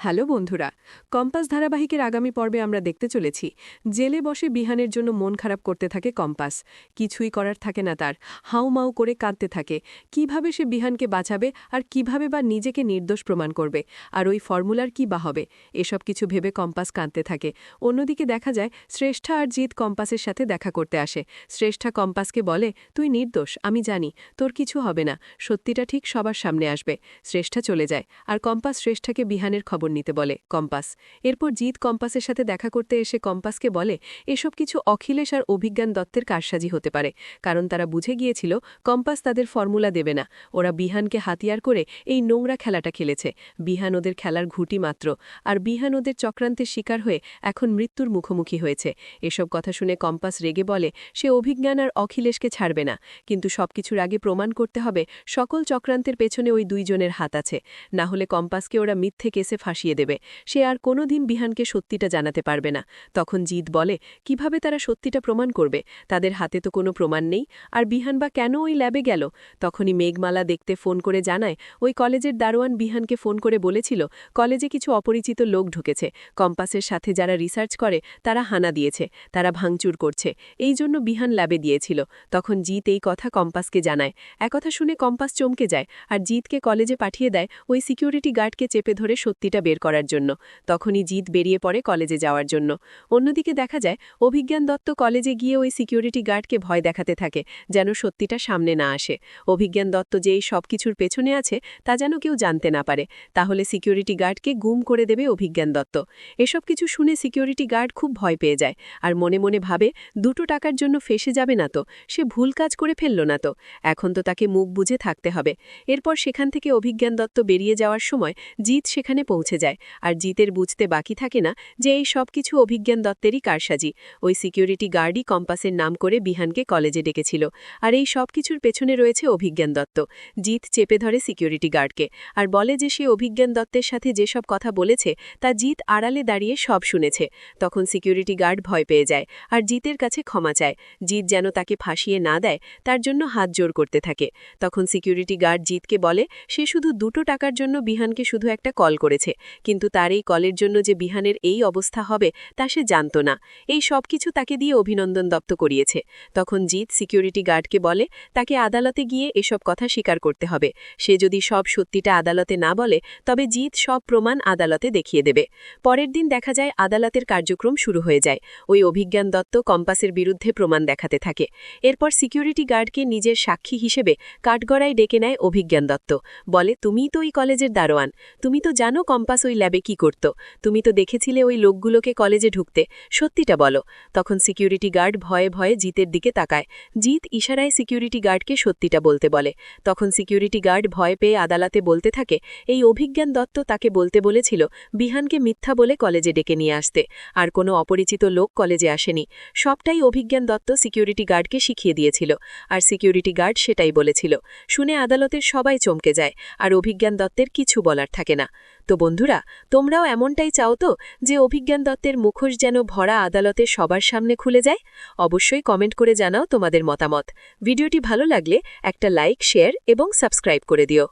Hello বন্ধুরা, compass ধারাবাহিকের আগামী পর্বে আমরা দেখতে চলেছি। জেলে বসে বিহানের জন্য মন খারাপ করতে থাকে কম্পাস। কিছুই করার থাকে না তার হাউমাউ করে কাঁদতে থাকে। কীভাবে সে বিহানকে বাঁচাবে আর কীভাবে বা নিজেকে নির্দোষ প্রমাণ করবে? আর ওই ফর্মুলার কি বা হবে? এসব কিছু ভেবে কম্পাস কাঁদতে থাকে। অন্যদিকে দেখা যায়, শ্রেষ্ঠা আর জিৎ কম্পাসের সাথে দেখা করতে আসে। শ্রেষ্ঠা কম্পাসকে বলে, তুই নির্দোষ, আমি জানি, তোর কিছু হবে না, সত্যিটা ঠিক সবার সামনে আসবে। শ্রেষ্ঠা চলে যায়, আর কম্পাস শ্রেষ্ঠাকে বিহানের খবর নিতে বলে কম্পাস। এরপর জিৎ কম্পাসের সাথে দেখা করতে এসে কম্পাসকে বলে, এসব কিছু অখিলেশ আর অভিজ্ঞান দত্তের কারসাজি হতে পারে। কারণ তারা বুঝে গিয়েছিল, কম্পাস তাদের ফর্মুলা দেবে না। ওরা বিহানকে হাতিয়ার করে এই নোংরা খেলাটা খেলেছে। বিহান ওদের খেলার ঘুটি মাত্র। আর বিহান ওদের চক্রান্তের শিকার হয়ে এখন মৃত্যুর মুখোমুখি হয়েছে। এসব কথা শুনে কম্পাস রেগে বলে, সে অভিজ্ঞান আর অখিলেশকে ছাড়বে না। কিন্তু সবকিছুর আগে প্রমাণ করতে হবে, সকল চক্রান্তের পেছনে ওই দুইজনের হাত আছে। না হলে কম্পাসকে ওরা মিথ্যে কেসে ফাঁসিয়ে দেবে। সে আর কোনোদিন বিহানকে সত্যিটা জানাতে পারবে না। তখন জিৎ বলে, কীভাবে তারা সত্যিটা প্রমাণ করবে? তাদের হাতে তো কোনো প্রমাণ নেই। আর বিহান বা কেন ওই ল্যাবে গেল? তখনই মেঘমালা দেখতে ফোন করে জানায়, ওই কলেজের দারোয়ান বিহানকে ফোন করে বলেছিল, কলেজে কিছু অপরিচিত লোক ঢুকেছে। কম্পাসের সাথে যারা রিসার্চ করে, তারা হানা দিয়েছে। তারা ভাঙচুর করছে। এই জন্য বিহান ল্যাবে দিয়েছিল। তখন জিৎ এই কথা কম্পাসকে জানায়। একথা শুনে কম্পাস চমকে যায়। আর জিতকে কলেজে পাঠিয়ে দেয়, ওই সিকিউরিটি গার্ডকে চেপে ধরে সত্যিটা বের করার জন্য। তখনই জিত বেরিয়ে পড়ে কলেজে যাওয়ার জন্য। অন্যদিকে দেখা যায়, অভিজ্ঞান দত্ত কলেজে গিয়ে ওই সিকিউরিটি গার্ডকে ভয় দেখাতে থাকে, যেন সত্যিটা সামনে না আসে। অভিজ্ঞান দত্ত যে এই সব কিছুর পেছনে আছে, তা যেন কেউ জানতে না পারে। তাহলে সিকিউরিটি গার্ডকে গুম করে দেবে অভিজ্ঞান দত্ত। এসব কিছু শুনে সিকিউরিটি গার্ড খুব ভয় পেয়ে যায়। আর মনে মনে ভাবে, দুটো টাকার জন্য ফেসে যাবে না তো, সে ভুল কাজ করে ফেলল না তো। এখন তো তাকে মুখ বুঝে থাকতে হবে। এরপর সেখান থেকে অভিজ্ঞান দত্ত বেরিয়ে যাওয়ার সময় জিত সেখানে পৌঁছে যায়, আর জিতের বুঝতে বাকি থাকে না যে এই সব কিছু অভিজ্ঞান দত্তেরই কারসাজি। ওই সিকিউরিটি গার্ডই কম্পাসের নাম করে বিহানকে কলেজে ডেকেছিল, আর এই সব কিছুর পেছনে রয়েছে অভিজ্ঞান দত্ত। জিত চেপে ধরে সিকিউরিটি গার্ডকে, আর বলে যে সে অভিজ্ঞান দত্তের সাথে যেসব কথা বলেছে, তা জিত আড়ালে দাঁড়িয়ে সব শুনেছে। তখন সিকিউরিটি গার্ড ভয় পেয়ে যায়, আর জিতের কাছে ক্ষমা চায়। জিত যেন তাকে ফাঁসিয়ে না দেয়, তার জন্য হাত জোর করতে থাকে। তখন সিকিউরিটি গার্ড জিতকে বলে, সে শুধু দুটো টাকার জন্য বিহানকে শুধু একটা কল করেছে কিন্তু তার এই কলের জন্য যে বিহানের এই অবস্থা হবে তা সে জানত না। এই সব কিছু তাকে দিয়ে অভিনন্দন দপ্ত করিয়েছে। তখন জিৎ সিকিউরিটি গার্ডকে বলে, তাকে আদালতে গিয়ে এসব কথা স্বীকার করতে হবে। সে যদি সব সত্যিটা আদালতে না বলে, তবে জিৎ সব প্রমাণ আদালতে দেখিয়ে দেবে। পরের দিন দেখা যায় আদালতের কার্যক্রম শুরু হয়ে যায়। ওই অভিজ্ঞান দত্ত কম্পাসের বিরুদ্ধে প্রমাণ দেখাতে থাকে। এরপর সিকিউরিটি গার্ডকে নিজের সাক্ষী হিসেবে কাঠগড়ায় ডেকে নেয় অভিজ্ঞান দত্ত। বলে, তুমিই তো ওই কলেজের দারোয়ান। তুমি তো জানো কম্পাস ওই ল্যাবে কি করত? তুমি তো দেখেছিলে ওই লোকগুলোকে কলেজে ঢুকতে। সত্যিটা বলো। তখন সিকিউরিটি গার্ড ভয়ে ভয়ে জিতের দিকে তাকায়। জিত ইশারায় সিকিউরিটি গার্ডকে সত্যিটা বলতে বলে। তখন সিকিউরিটি গার্ড ভয় পেয়ে আদালতে বলতে থাকে, এই অভিজ্ঞান দত্ত তাকে বলতে বলেছিল বিহানকে মিথ্যা বলে কলেজে ডেকে নিয়ে আসতে। আর কোনো অপরিচিত লোক কলেজে আসেনি। সবটাই অভিজ্ঞান দত্ত সিকিউরিটি গার্ডকে শিখিয়ে দিয়েছিল। আর সিকিউরিটি গার্ড সেটাই বলেছিল। শুনে আদালতের সবাই চমকে যায়। আর অভিজ্ঞান দত্তের কিছু বলার থাকে না। তো বন্ধুরা, তোমরাও এমনটাই চাও তো যে অভিজ্ঞান দত্তের মুখোশ যেন ভরা আদালতে সবার সামনে খুলে যায়? অবশ্যই কমেন্ট করে জানাও তোমাদের মতামত। ভিডিওটি ভালো লাগলে একটা লাইক, শেয়ার এবং সাবস্ক্রাইব করে দিও।